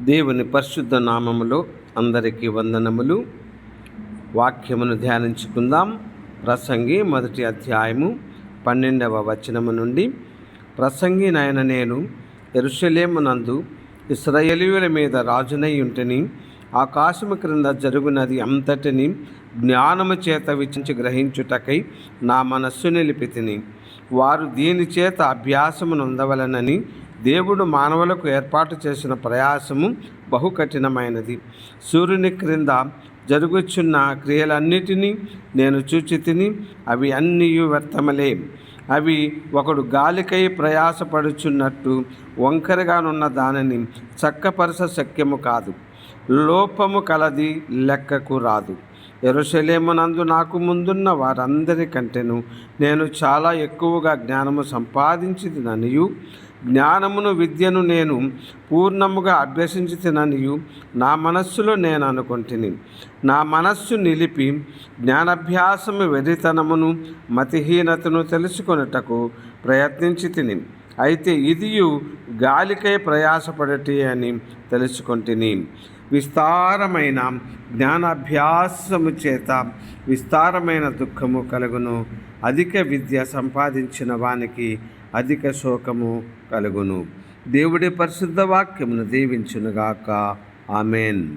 దేవుని పరిశుద్ధ నామములో అందరికీ వందనములు. వాక్యమును ధ్యానించుకుందాం. ప్రసంగి మొదటి అధ్యాయము పన్నెండవ వచనము నుండి. ప్రసంగి నాయన నేను ఎరుషలేమునందు ఇస్రాయేలీయుల మీద రాజునై ఉంటని ఆకాశము క్రింద జరుగునది అంతటిని జ్ఞానము చేత విచించి గ్రహించుటకై నా మనస్సు నిలిపితిని. వారు దీని చేత అభ్యాసము నొందవలనని దేవుడు మానవులకు ఏర్పాటు చేసిన ప్రయాసము బహు కఠినమైనది సూర్యుని క్రింద జరుగుచున్న క్రియలన్నిటినీ నేను చూచి తిని అవి అన్నీ వ్యర్థమలే. అవి ఒకడు గాలికై ప్రయాసపడుచున్నట్టు వంకరగానున్న దానిని చక్కపరచ శక్యము కాదు. లోపము కలది లెక్కకు రాదు. ఎరుసలేమునందు నాకు ముందున్న వారందరికంటేను నేను చాలా ఎక్కువగా జ్ఞానము సంపాదించిననియు జ్ఞానమును విద్యను నేను పూర్ణముగా అభ్యసించిననియు నా మనస్సులో నేను అనుకుంటుని. నా మనస్సు నిలిపి జ్ఞానాభ్యాసము వెరితనమును మతిహీనతను తెలుసుకొనుటకు ప్రయత్నించి తిని అయితే ఇదియు గాలికై ప్రయాసపడటి అని తెలుసుకొంటిని. విస్తారమైన జ్ఞానాభ్యాసము చేత విస్తారమైన దుఃఖము కలుగును. అధిక విద్య సంపాదించిన వానికి అధిక శోకము కలుగును. దేవుడి పరిశుద్ధ వాక్యమును దీవించునుగాక. ఆమెన్.